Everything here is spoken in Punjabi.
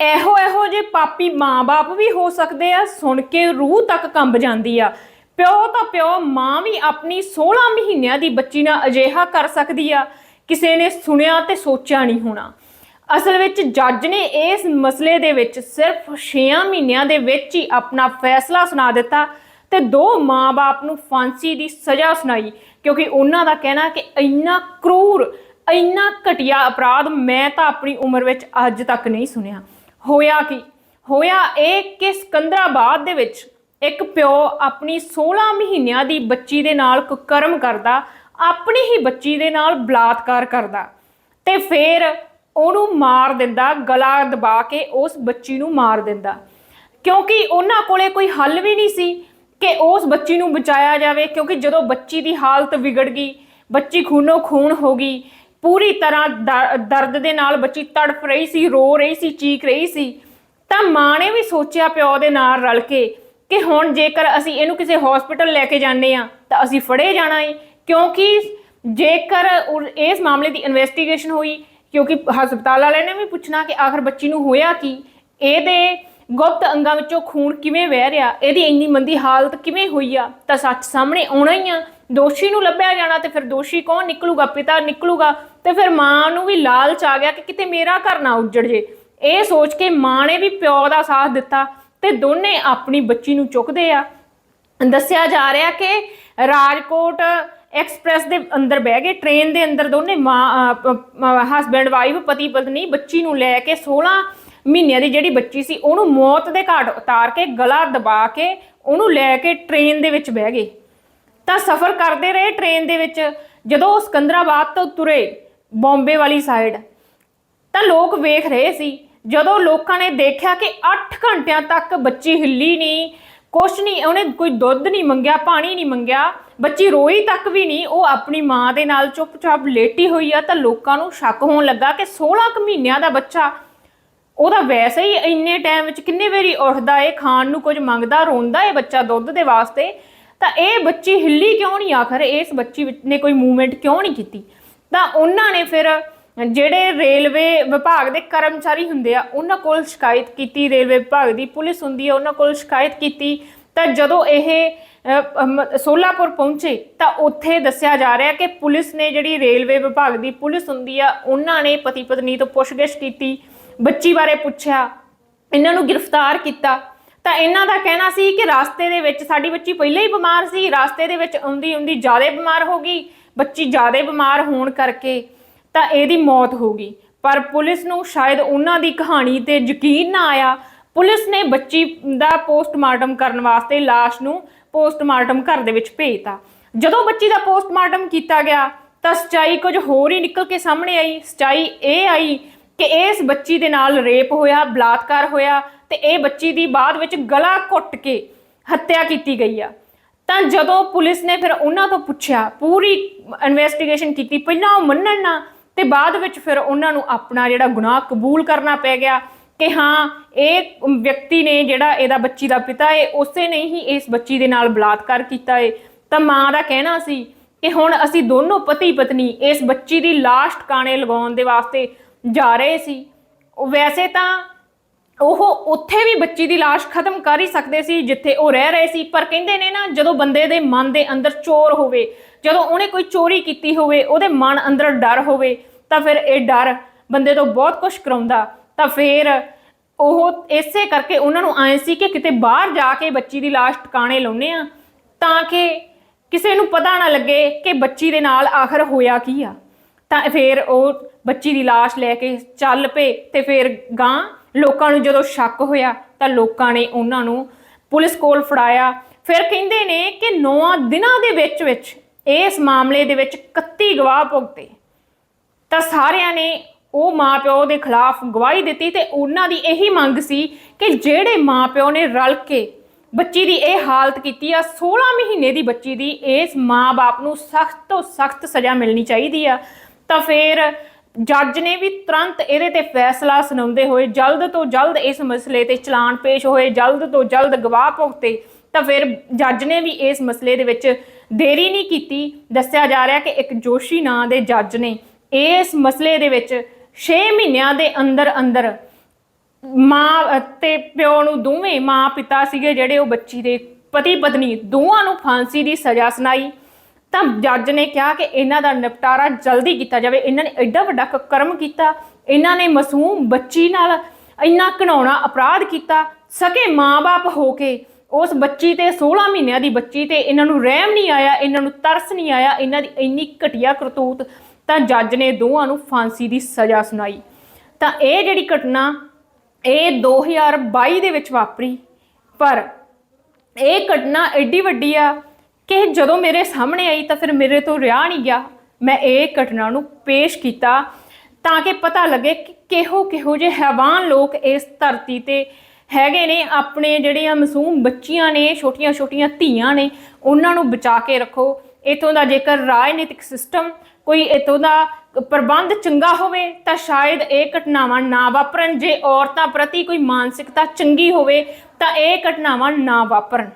ਇਹੋ ਇਹੋ ਜੇ ਪਾਪੀ ਮਾਂ-ਬਾਪ ਵੀ ਹੋ ਸਕਦੇ ਆ, ਸੁਣ ਕੇ ਰੂਹ ਤੱਕ ਕੰਬ ਜਾਂਦੀ ਆ। ਪਿਓ ਤਾਂ ਪਿਓ, ਮਾਂ ਵੀ ਆਪਣੀ 16 ਮਹੀਨਿਆਂ ਦੀ ਬੱਚੀ ਨਾਲ ਅਜਿਹਾ ਕਰ ਸਕਦੀ ਆ, ਕਿਸੇ ਨੇ ਸੁਣਿਆ ਤੇ ਸੋਚਿਆ ਨਹੀਂ ਹੋਣਾ। ਅਸਲ ਵਿੱਚ ਜੱਜ ਨੇ ਇਸ ਮਸਲੇ ਦੇ ਵਿੱਚ ਸਿਰਫ 6 ਮਹੀਨਿਆਂ ਦੇ ਵਿੱਚ ਹੀ ਆਪਣਾ ਫੈਸਲਾ ਸੁਣਾ ਦਿੱਤਾ ਤੇ ਦੋ ਮਾਂ-ਬਾਪ ਨੂੰ ਫਾਂਸੀ ਦੀ ਸਜ਼ਾ ਸੁਣਾਈ, ਕਿਉਂਕਿ ਉਹਨਾਂ ਦਾ ਕਹਿਣਾ ਕਿ ਇੰਨਾ ਕਰੂਰ, ਇੰਨਾ ਘਟੀਆ ਅਪਰਾਧ ਮੈਂ ਤਾਂ ਆਪਣੀ ਉਮਰ ਵਿੱਚ ਅੱਜ ਤੱਕ ਨਹੀਂ ਸੁਣਿਆ। ਹੋਇਆ ਕੀ? ਹੋਇਆ ਇਹ ਕਿ ਸਿਕੰਦਰਾਬਾਦ ਦੇ ਵਿੱਚ ਇੱਕ ਪਿਓ ਆਪਣੀ 16 ਮਹੀਨਿਆਂ ਦੀ ਬੱਚੀ ਦੇ ਨਾਲ ਕੁਕਰਮ ਕਰਦਾ, ਆਪਣੀ ਹੀ ਬੱਚੀ ਦੇ ਨਾਲ ਬਲਾਤਕਾਰ ਕਰਦਾ ਤੇ ਫਿਰ ਉਹਨੂੰ ਮਾਰ ਦਿੰਦਾ, ਗਲਾ ਦਬਾ ਕੇ ਉਸ ਬੱਚੀ ਨੂੰ ਮਾਰ ਦਿੰਦਾ। ਕਿਉਂਕਿ ਉਹਨਾਂ ਕੋਲੇ ਕੋਈ ਹੱਲ ਵੀ ਨਹੀਂ ਸੀ ਕਿ ਉਸ ਬੱਚੀ ਨੂੰ ਬਚਾਇਆ ਜਾਵੇ, ਕਿਉਂਕਿ ਜਦੋਂ ਬੱਚੀ ਦੀ ਹਾਲਤ ਵਿਗੜ ਗਈ, ਬੱਚੀ ਖੂਨੋ ਖੂਨ ਹੋ ਗਈ ਪੂਰੀ ਤਰ੍ਹਾਂ ਦਰ- ਦਰਦ ਦੇ ਨਾਲ ਬੱਚੀ ਤੜਫ ਰਹੀ ਸੀ, ਰੋ ਰਹੀ ਸੀ ਚੀਕ ਰਹੀ ਸੀ। ਤਾਂ ਮਾਂ ਨੇ ਵੀ ਸੋਚਿਆ ਪਿਓ ਦੇ ਨਾਲ ਰਲ ਕੇ ਕਿ ਹੁਣ ਜੇਕਰ ਅਸੀਂ ਇਹਨੂੰ ਕਿਸੇ ਹਸਪੀਟਲ ਲੈ ਕੇ ਜਾਂਦੇ ਆ ਤਾਂ ਅਸੀਂ ਫੜੇ ਜਾਣਾ ਏ। ਕਿਉਂਕਿ ਜੇਕਰ ਇਸ ਮਾਮਲੇ ਦੀ ਇਨਵੈਸਟੀਗੇਸ਼ਨ ਹੋਈ, ਕਿਉਂਕਿ ਹਸਪਤਾਲ ਵਾਲਿਆਂ ਨੇ ਵੀ ਪੁੱਛਣਾ ਕਿ ਆਖਰ ਬੱਚੀ ਨੂੰ ਹੋਇਆ ਕੀ? ਇਹਦੇ ਗੁਪਤ ਅੰਗਾਂ ਵਿੱਚੋਂ ਖੂਨ ਕਿਵੇਂ ਵਹਿ ਰਿਹਾ, ਇਹਦੀ ਇੰਨੀ ਮੰਦੀ ਹਾਲਤ ਕਿਵੇਂ ਹੋਈ ਆ, ਤਾਂ ਸੱਚ ਸਾਹਮਣੇ ਆਉਣਾ ਹੀ ਆ। ਦੋਸ਼ੀ ਨੂੰ ਲੱਭਿਆ ਜਾਣਾ ਤੇ ਫਿਰ ਦੋਸ਼ੀ ਕੌਣ? ਨਿਕਲੂਗਾ, ਪਿਤਾ ਨਿਕਲੂਗਾ, ਤੇ ਫਿਰ ਮਾਂ ਨੂੰ ਵੀ ਲਾਲਚ ਆ ਗਿਆ ਕਿ ਕਿਤੇ ਮੇਰਾ ਘਰ ਨਾ ਉੱਜੜ ਜੇ। ਇਹ ਸੋਚ ਕੇ ਮਾਂ ਨੇ ਵੀ ਪਿਓ ਦਾ ਸਾਥ ਦਿੱਤਾ ਤੇ ਦੋਨੇ ਆਪਣੀ ਬੱਚੀ ਨੂੰ ਚੁੱਕਦੇ ਆ। ਦੱਸਿਆ ਜਾ ਰਿਹਾ ਕਿ ਰਾਜਕੋਟ ਐਕਸਪ੍ਰੈਸ ਦੇ ਅੰਦਰ ਬਹਿ ਗਏ, ਟ੍ਰੇਨ ਦੇ ਅੰਦਰ ਦੋਨੇ ਮਾਂ ਹਸਬੈਂਡ ਵਾਈਫ ਪਤੀ ਪਤਨੀ ਬੱਚੀ ਨੂੰ ਲੈ ਕੇ 16 ਮਹੀਨਿਆਂ ਦੀ ਜਿਹੜੀ ਬੱਚੀ ਸੀ, ਉਹਨੂੰ ਮੌਤ ਦੇ ਘਾਟ ਉਤਾਰ ਕੇ, ਗਲਾ ਦਬਾ ਕੇ, ਉਹਨੂੰ ਲੈ ਕੇ ਟ੍ਰੇਨ ਦੇ ਵਿੱਚ ਬਹਿ ਗਏ। ਤਾਂ ਸਫ਼ਰ ਕਰਦੇ ਰਹੇ ਟ੍ਰੇਨ ਦੇ ਵਿੱਚ, ਜਦੋਂ ਉਹ ਸਿਕੰਦਰਾਬਾਦ ਤੋਂ ਤੁਰੇ ਬੰਬੇ ਵਾਲੀ ਸਾਈਡ ਤਾਂ ਲੋਕ ਵੇਖ ਰਹੇ ਸੀ, ਜਦੋਂ ਲੋਕਾਂ ਨੇ ਦੇਖਿਆ ਕਿ 8 ਘੰਟਿਆਂ ਤੱਕ ਬੱਚੀ ਹਿੱਲੀ ਨਹੀਂ, ਕੁਛ ਨਹੀਂ, ਉਹਨੇ ਕੋਈ ਦੁੱਧ ਨਹੀਂ ਮੰਗਿਆ, ਪਾਣੀ ਨਹੀਂ ਮੰਗਿਆ, ਬੱਚੀ ਰੋਈ ਤੱਕ ਵੀ ਨਹੀਂ, ਉਹ ਆਪਣੀ ਮਾਂ ਦੇ ਨਾਲ ਚੁੱਪਚਾਪ ਲੇਟੀ ਹੋਈ ਆ, ਤਾਂ ਲੋਕਾਂ ਨੂੰ ਸ਼ੱਕ ਹੋਣ ਲੱਗਾ ਕਿ 16 ਕੁ ਮਹੀਨਿਆਂ ਦਾ ਬੱਚਾ ਉਹ ਤਾਂ ਵੈਸੇ ਹੀ ਇੰਨੇ ਟਾਈਮ ਵਿੱਚ ਕਿੰਨੇ ਵਾਰੀ ਉੱਠਦਾ ਏ, ਖਾਣ ਨੂੰ ਕੁਝ ਮੰਗਦਾ, ਰੋਂਦਾ ਏ ਬੱਚਾ ਦੁੱਧ ਦੇ ਵਾਸਤੇ, ਤਾਂ ਇਹ ਬੱਚੀ ਹਿੱਲੀ ਕਿਉਂ ਨਹੀਂ ਆਖਰ? ਇਸ ਬੱਚੀ ਨੇ ਕੋਈ ਮੂਵਮੈਂਟ ਕਿਉਂ ਨਹੀਂ ਕੀਤੀ? ਤਾਂ ਉਹਨਾਂ ਨੇ ਫਿਰ ਜਿਹੜੇ ਰੇਲਵੇ ਵਿਭਾਗ ਦੇ ਕਰਮਚਾਰੀ ਹੁੰਦੇ ਆ, ਉਹਨਾਂ ਕੋਲ ਸ਼ਿਕਾਇਤ ਕੀਤੀ, ਰੇਲਵੇ ਵਿਭਾਗ ਦੀ ਪੁਲਿਸ ਹੁੰਦੀ ਆ, ਉਹਨਾਂ ਕੋਲ ਸ਼ਿਕਾਇਤ ਕੀਤੀ। ਤਾਂ ਜਦੋਂ ਇਹ ਸੋਲਾਪੁਰ ਪਹੁੰਚੇ, ਤਾਂ ਉੱਥੇ ਦੱਸਿਆ ਜਾ ਰਿਹਾ ਕਿ ਪੁਲਿਸ ਨੇ ਜਿਹੜੀ ਰੇਲਵੇ ਵਿਭਾਗ ਦੀ ਪੁਲਿਸ ਹੁੰਦੀ ਆ, ਉਹਨਾਂ ਨੇ ਪਤੀ ਪਤਨੀ ਤੋਂ ਪੁੱਛਗਿੱਛ ਕੀਤੀ। ਬੱਚੀ ਬਾਰੇ ਪੁੱਛਿਆ, ਇਹਨਾਂ ਨੂੰ ਗ੍ਰਿਫਤਾਰ ਕੀਤਾ। ਤਾਂ ਇਹਨਾਂ ਦਾ ਕਹਿਣਾ ਸੀ ਕਿ ਰਾਸਤੇ ਦੇ ਵਿੱਚ ਸਾਡੀ ਬੱਚੀ ਪਹਿਲਾਂ ਹੀ ਬਿਮਾਰ ਸੀ, ਰਾਸਤੇ ਦੇ ਵਿੱਚ ਆਉਂਦੀ ਆਉਂਦੀ ਜ਼ਿਆਦਾ ਬਿਮਾਰ ਹੋ ਗਈ, ਬੱਚੀ ਜ਼ਿਆਦਾ ਬਿਮਾਰ ਹੋਣ ਕਰਕੇ ਤਾਂ ਇਹਦੀ ਮੌਤ ਹੋ ਗਈ। ਪਰ ਪੁਲਿਸ ਨੂੰ ਸ਼ਾਇਦ ਉਹਨਾਂ ਦੀ ਕਹਾਣੀ ਤੇ ਯਕੀਨ ਨਾ ਆਇਆ। ਪੁਲਿਸ ਨੇ ਬੱਚੀ ਦਾ ਪੋਸਟਮਾਰਟਮ ਕਰਨ ਵਾਸਤੇ ਲਾਸ਼ ਨੂੰ ਪੋਸਟਮਾਰਟਮ ਘਰ ਦੇ ਵਿੱਚ ਭੇਜਤਾ। ਜਦੋਂ ਬੱਚੀ ਦਾ ਪੋਸਟਮਾਰਟਮ ਕੀਤਾ ਗਿਆ ਤਾਂ ਸਚਾਈ ਕੁਝ ਹੋਰ ਹੀ ਨਿਕਲ ਕੇ ਸਾਹਮਣੇ ਆਈ। ਸਚਾਈ ਇਹ ਆਈ ਕਿ ਇਸ ਬੱਚੀ ਦੇ ਨਾਲ ਰੇਪ ਹੋਇਆ, ਬਲਾਤਕਾਰ ਹੋਇਆ ਤੇ ਇਹ ਬੱਚੀ ਦੀ ਬਾਅਦ ਵਿੱਚ ਗਲਾ ਘੁੱਟ ਕੇ ਹੱਤਿਆ ਕੀਤੀ ਗਈ ਆ। ਤਾਂ ਜਦੋਂ ਪੁਲਿਸ ਨੇ ਫਿਰ ਉਹਨਾਂ ਤੋਂ ਪੁੱਛਿਆ, ਪੂਰੀ ਇਨਵੈਸਟੀਗੇਸ਼ਨ ਕੀਤੀ, ਪਹਿਲਾਂ ਉਹ ਮੰਨਣ ਨਾ, ਤੇ ਬਾਅਦ ਵਿੱਚ ਫਿਰ ਉਹਨਾਂ ਨੂੰ ਆਪਣਾ ਜਿਹੜਾ ਗੁਨਾਹ ਕਬੂਲ ਕਰਨਾ ਪੈ ਗਿਆ ਕਿ ਹਾਂ, ਇਹ ਵਿਅਕਤੀ ਨੇ ਜਿਹੜਾ ਇਹਦਾ ਬੱਚੀ ਦਾ ਪਿਤਾ ਹੈ ਉਸੇ ਨੇ ਹੀ ਇਸ ਬੱਚੀ ਦੇ ਨਾਲ ਬਲਾਤਕਾਰ ਕੀਤਾ ਹੈ ਤਾਂ ਮਾਂ ਦਾ ਕਹਿਣਾ ਸੀ ਕਿ ਹੁਣ ਅਸੀਂ ਦੋਨੋਂ ਪਤੀ ਪਤਨੀ ਇਸ ਬੱਚੀ ਦੀ ਲਾਸ਼ ਟਿਕਾਣੇ ਲਗਾਉਣ ਦੇ ਵਾਸਤੇ ਜਾ ਰਹੇ ਸੀ। ਵੈਸੇ ਤਾਂ ਉਹ ਉੱਥੇ ਵੀ ਬੱਚੀ ਦੀ ਲਾਸ਼ ਖਤਮ ਕਰ ਹੀ ਸਕਦੇ ਸੀ, ਜਿੱਥੇ ਉਹ ਰਹਿ ਰਹੇ ਸੀ। ਪਰ ਕਹਿੰਦੇ ਨੇ ਨਾ, ਜਦੋਂ ਬੰਦੇ ਦੇ ਮਨ ਦੇ ਅੰਦਰ ਚੋਰ ਹੋਵੇ, ਜਦੋਂ ਉਹਨੇ ਕੋਈ ਚੋਰੀ ਕੀਤੀ ਹੋਵੇ, ਉਹਦੇ ਮਨ ਅੰਦਰ ਡਰ ਹੋਵੇ, ਤਾਂ ਫਿਰ ਇਹ ਡਰ ਬੰਦੇ ਤੋਂ ਬਹੁਤ ਕੁਝ ਕਰਾਉਂਦਾ। ਤਾਂ ਫਿਰ ਉਹ ਇਸੇ ਕਰਕੇ ਉਹਨਾਂ ਨੂੰ ਆਏ ਸੀ ਕਿ ਕਿਤੇ ਬਾਹਰ ਜਾ ਕੇ ਬੱਚੀ ਦੀ ਲਾਸ਼ ਟਿਕਾਣੇ ਲਾਉਨੇ ਆ ਤਾਂ ਕਿ ਕਿਸੇ ਨੂੰ ਪਤਾ ਨਾ ਲੱਗੇ ਕਿ ਬੱਚੀ ਦੇ ਨਾਲ ਆਖਰ ਹੋਇਆ ਕੀ ਆ। ਤਾਂ ਫਿਰ ਉਹ ਬੱਚੀ ਦੀ ਲਾਸ਼ ਲੈ ਕੇ ਚੱਲ ਪਏ ਤੇ ਫਿਰ ਗਾਂ ਲੋਕਾਂ ਨੂੰ ਜਦੋਂ ਸ਼ੱਕ ਹੋਇਆ ਤਾਂ ਲੋਕਾਂ ਨੇ ਉਹਨਾਂ ਨੂੰ ਪੁਲਿਸ ਕੋਲ ਫੜਾਇਆ। ਫਿਰ ਕਹਿੰਦੇ ਨੇ ਕਿ 9 ਦਿਨਾਂ ਦੇ ਵਿੱਚ ਵਿੱਚ ਇਸ ਮਾਮਲੇ ਦੇ ਵਿੱਚ 31 ਗਵਾਹ ਭੁਗਤੇ। ਤਾਂ ਸਾਰਿਆਂ ਨੇ ਉਹ ਮਾਪਿਓ ਦੇ ਖਿਲਾਫ ਗਵਾਹੀ ਦਿੱਤੀ ਤੇ ਉਹਨਾਂ ਦੀ ਇਹੀ ਮੰਗ ਸੀ ਕਿ ਜਿਹੜੇ ਮਾਪਿਓ ਨੇ ਰਲ ਕੇ ਬੱਚੀ ਦੀ ਇਹ ਹਾਲਤ ਕੀਤੀ ਆ 16 ਮਹੀਨੇ ਦੀ ਬੱਚੀ ਦੀ ਇਸ ਮਾਂ-ਬਾਪ ਨੂੰ ਸਖਤ ਤੋਂ ਸਖਤ ਸਜ਼ਾ ਮਿਲਣੀ ਚਾਹੀਦੀ ਆ। ਤਾਂ ਫਿਰ ਜੱਜ ਨੇ ਵੀ ਤੁਰੰਤ ਇਹਦੇ ਤੇ ਫੈਸਲਾ ਸੁਣਾਉਂਦੇ ਹੋਏ ਜਲਦ ਤੋਂ ਜਲਦ ਇਸ ਮਸਲੇ ਤੇ ਚਲਾਨ ਪੇਸ਼ ਹੋਏ, ਜਲਦ ਤੋਂ ਜਲਦ ਗਵਾਹ ਭੁਗਤੇ। ਤਾਂ ਫਿਰ ਜੱਜ ਨੇ ਵੀ ਇਸ ਮਸਲੇ ਦੇ ਵਿੱਚ ਦੇਰੀ ਨਹੀਂ ਕੀਤੀ। ਦੱਸਿਆ ਜਾ ਰਿਹਾ ਕਿ ਇੱਕ ਜੋਸ਼ੀ ਨਾਂ ਦੇ ਜੱਜ ਨੇ ਇਸ ਮਸਲੇ ਦੇ ਵਿੱਚ 6 ਮਹੀਨਿਆਂ ਦੇ ਅੰਦਰ ਅੰਦਰ ਮਾਂ ਤੇ ਪਿਓ ਨੂੰ ਦੋਵੇਂ ਮਾਂ ਪਿਤਾ ਸੀਗੇ ਜਿਹੜੇ ਉਹ ਬੱਚੀ ਦੇ ਪਤੀ ਪਤਨੀ ਦੋਵਾਂ ਨੂੰ ਫਾਂਸੀ ਦੀ ਸਜ਼ਾ ਸੁਣਾਈ। ਤਾਂ ਜੱਜ ਨੇ ਕਿਹਾ ਕਿ ਇਹਨਾਂ ਦਾ ਨਿਪਟਾਰਾ ਜਲਦੀ ਕੀਤਾ ਜਾਵੇ। ਇਹਨਾਂ ਨੇ ਐਡਾ ਵੱਡਾ ਕਰਮ ਕੀਤਾ। ਇਹਨਾਂ ਨੇ ਮਾਸੂਮ ਬੱਚੀ ਨਾਲ ਇੰਨਾ ਘਿਨਾਉਣਾ ਅਪਰਾਧ ਕੀਤਾ। ਸਕੇ ਮਾਂ-ਬਾਪ ਹੋ ਕੇ ਉਸ ਬੱਚੀ ਤੇ 16 ਮਹੀਨਿਆਂ ਦੀ ਬੱਚੀ ਤੇ ਇਹਨਾਂ ਨੂੰ ਰਹਿਮ ਨਹੀਂ ਆਇਆ, ਇਹਨਾਂ ਨੂੰ ਤਰਸ ਨਹੀਂ ਆਇਆ, ਇਹਨਾਂ ਦੀ ਇੰਨੀ ਘਟੀਆ ਕਰਤੂਤ ਤਾਂ ਜੱਜ ਨੇ ਦੋਵਾਂ ਨੂੰ ਫਾਂਸੀ ਦੀ ਸਜ਼ਾ ਸੁਣਾਈ। ਤਾਂ ਇਹ ਜਿਹੜੀ ਘਟਨਾ ਇਹ 2022 ਦੇ ਵਿੱਚ ਵਾਪਰੀ। ਪਰ ਇਹ ਘਟਨਾ ਐਡੀ ਵੱਡੀ ਆ ਕਿ ਜਦੋਂ ਮੇਰੇ ਸਾਹਮਣੇ ਆਈ ਤਾਂ ਫਿਰ ਮੇਰੇ ਤੋਂ ਰਿਹਾ ਨਹੀਂ ਗਿਆ। ਮੈਂ ਇਹ ਘਟਨਾ ਨੂੰ ਪੇਸ਼ ਕੀਤਾ ਤਾਂ ਕਿ ਪਤਾ ਲੱਗੇ ਕਿ ਕਿਹੋ ਕਿਹੋ ਜਿਹੇ ਹੈਵਾਨ ਲੋਕ ਇਸ ਧਰਤੀ ਤੇ ਹੈਗੇ ਨੇ। ਆਪਣੇ ਜਿਹੜੀਆਂ ਮਾਸੂਮ ਬੱਚੀਆਂ ਨੇ, ਛੋਟੀਆਂ ਛੋਟੀਆਂ ਧੀਆਂ ਨੇ, ਉਹਨਾਂ ਨੂੰ ਬਚਾ ਕੇ ਰੱਖੋ। ਇਥੋਂ ਦਾ ਜੇਕਰ ਰਾਜਨੀਤਿਕ ਸਿਸਟਮ ਕੋਈ ਇਥੋਂ ਦਾ ਪ੍ਰਬੰਧ ਚੰਗਾ ਹੋਵੇ ਤਾਂ ਸ਼ਾਇਦ ਇਹ ਘਟਨਾਵਾਂ ਨਾ ਵਾਪਰਨ। ਜੇ ਔਰਤਾਂ ਪ੍ਰਤੀ ਕੋਈ ਮਾਨਸਿਕਤਾ ਚੰਗੀ ਹੋਵੇ ਤਾਂ ਇਹ ਘਟਨਾਵਾਂ ਨਾ ਵਾਪਰਨ।